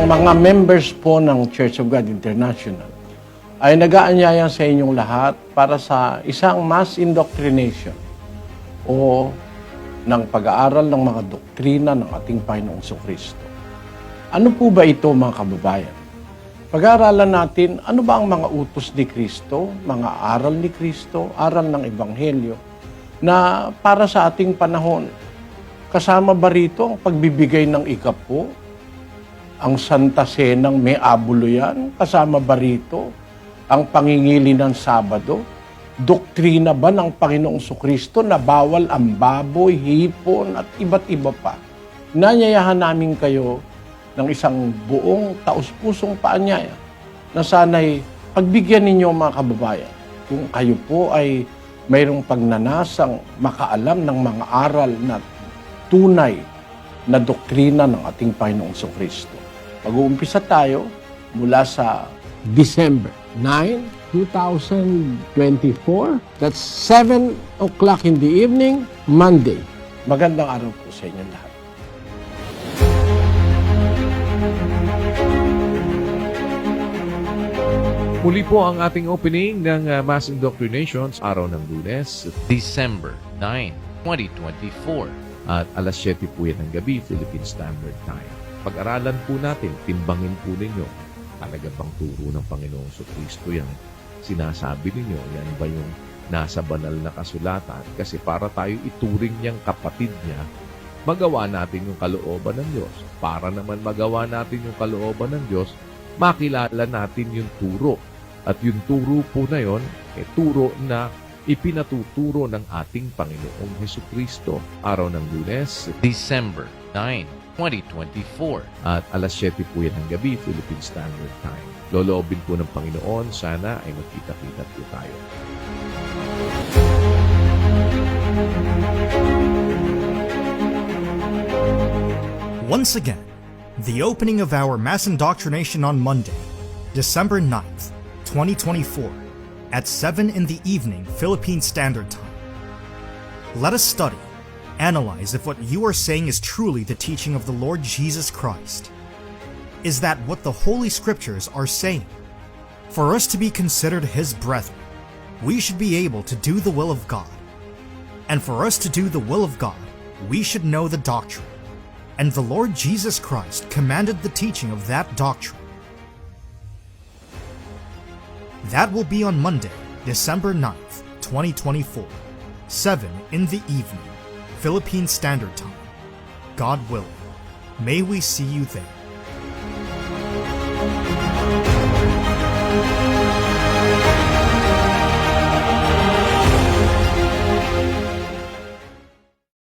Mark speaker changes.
Speaker 1: mga members po ng Church of God International ay nag-aanyaya sa inyong lahat para sa isang mass indoctrination o ng pag-aaral ng mga doktrina ng ating Panginoong Kristo. Ano po ba ito mga kababayan? Pag-aaralan natin ano ba ang mga utos ni Kristo, mga aral ni Kristo, aral ng Ebanghelyo na para sa ating panahon. Kasama ba rito ang pagbibigay ng ikapo, ang Santa Senang may abulo yan? Kasama ba rito ang pangingili ng Sabado? Doktrina ba ng Panginoong Kristo na bawal ang baboy, hipon at iba't iba pa? Nanyayahan namin kayo ng isang buong taus-pusong paanyaya na sana'y pagbigyan ninyo mga kababayan kung kayo po ay mayroong pagnanasang makaalam ng mga aral na tunay na doktrina ng ating Panginoong Kristo. Mag-uumpisa tayo mula sa December 9, 2024. That's 7 o'clock in the evening, Monday. Magandang araw po sa inyo lahat.
Speaker 2: Muli po ang ating opening ng uh, Mass Indoctrinations araw ng lunes,
Speaker 3: December 9, 2024.
Speaker 2: at alas 7 po yan ng gabi, Philippine Standard Time. Pag-aralan po natin, timbangin po ninyo, talaga bang turo ng Panginoong Kristo yan? Sinasabi ninyo, yan ba yung nasa banal na kasulatan? Kasi para tayo ituring niyang kapatid niya, magawa natin yung kalooban ng Diyos. Para naman magawa natin yung kalooban ng Diyos, makilala natin yung turo. At yung turo po na yon, eh, turo na ipinatuturo ng ating Panginoong Heso Kristo. Araw ng lunes
Speaker 3: December 9, 2024.
Speaker 2: at alas 7 po yan ng gabi, Philippine Standard Time. Loloobin po ng Panginoon, sana ay magkita-kita po tayo.
Speaker 4: Once again, the opening of our Mass Indoctrination on Monday, December 9th, 2024, at 7 in the evening Philippine Standard Time. Let us study, analyze if what you are saying is truly the teaching of the Lord Jesus Christ. Is that what the Holy Scriptures are saying? For us to be considered His brethren, we should be able to do the will of God. And for us to do the will of God, we should know the doctrine. And the Lord Jesus Christ commanded the teaching of that doctrine. That will be on Monday, December 9th, 2024, 7 in the evening, Philippine Standard Time. God willing, may we see you there.